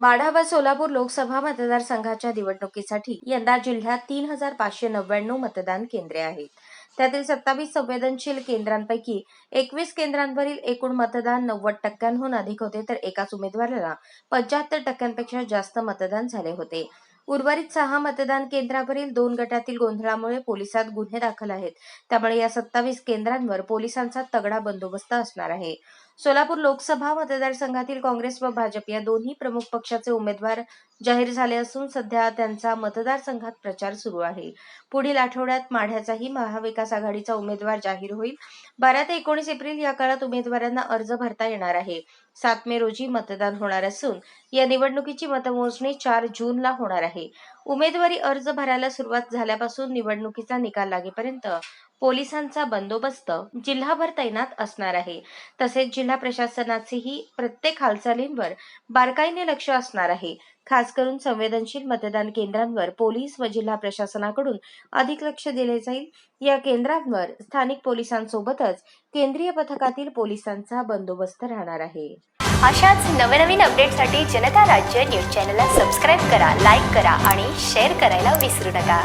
माढा व सोलापूर लोकसभा मतदारसंघाच्या निवडणुकीसाठी यंदा जिल्ह्यात तीन हजार पाचशे नव्याण्णव मतदान केंद्रे आहेत. त्यातील सत्तावीस संवेदनशील केंद्रांपैकी एकवीस केंद्रांवरील एकूण मतदान नव्वद टक्क्यांहून अधिक होते तर एकाच उमेदवाराला पंच्याहत्तर टक्क्यांपेक्षा जास्त मतदान झाले होते. उर्वरित सहा मतदान केंद्रावरील दोन गटातील गोंधळामुळे पोलिसात गुन्हे दाखल आहेत. त्यामुळे या सत्तावीस केंद्रांवर पोलिसांचा तगडा बंदोबस्त असणार आहे. सोलापूर लोकसभा मतदारसंघातील काँग्रेस व भाजप या दोन्ही प्रमुख पक्षाचे उमेदवार जाहीर झाले असून सध्या त्यांचा मतदारसंघात प्रचार सुरू आहे. पुढील आठवड्यात माढ्याचाही महाविकास आघाडीचा उमेदवार जाहीर होईल. बारा ते एकोणीस एप्रिल या काळात उमेदवारांना अर्ज भरता येणार आहे. सात मे रोजी मतदान होणार असून या निवडणुकीची मतमोजणी चार जूनला होणार आहे. उमेदवारी अर्ज भरायला सुरुवात झाल्यापासून निवडणुकीचा निकाल लागेपर्यंत पोलिसांचा बंदोबस्त जिल्हाभर तैनात असणार आहे. तसेच जिल्हा प्रशासनाचेही प्रत्येक हालचालींवर बारकाईने लक्ष असणार आहे. खास करून संवेदनशील मतदान केंद्रांवर पोलीस व जिल्हा प्रशासनाकडून अधिक लक्ष दिले जाईल. या केंद्रांवर स्थानिक पोलिसांसोबतच केंद्रीय पथकातील पोलिसांचा बंदोबस्त राहणार आहे. अशाच नवनवीन अपडेटसाठी जनता राज्य न्यूज चॅनलला सबस्क्राईब करा लाईक करा आणि शेअर करायला विसरू नका.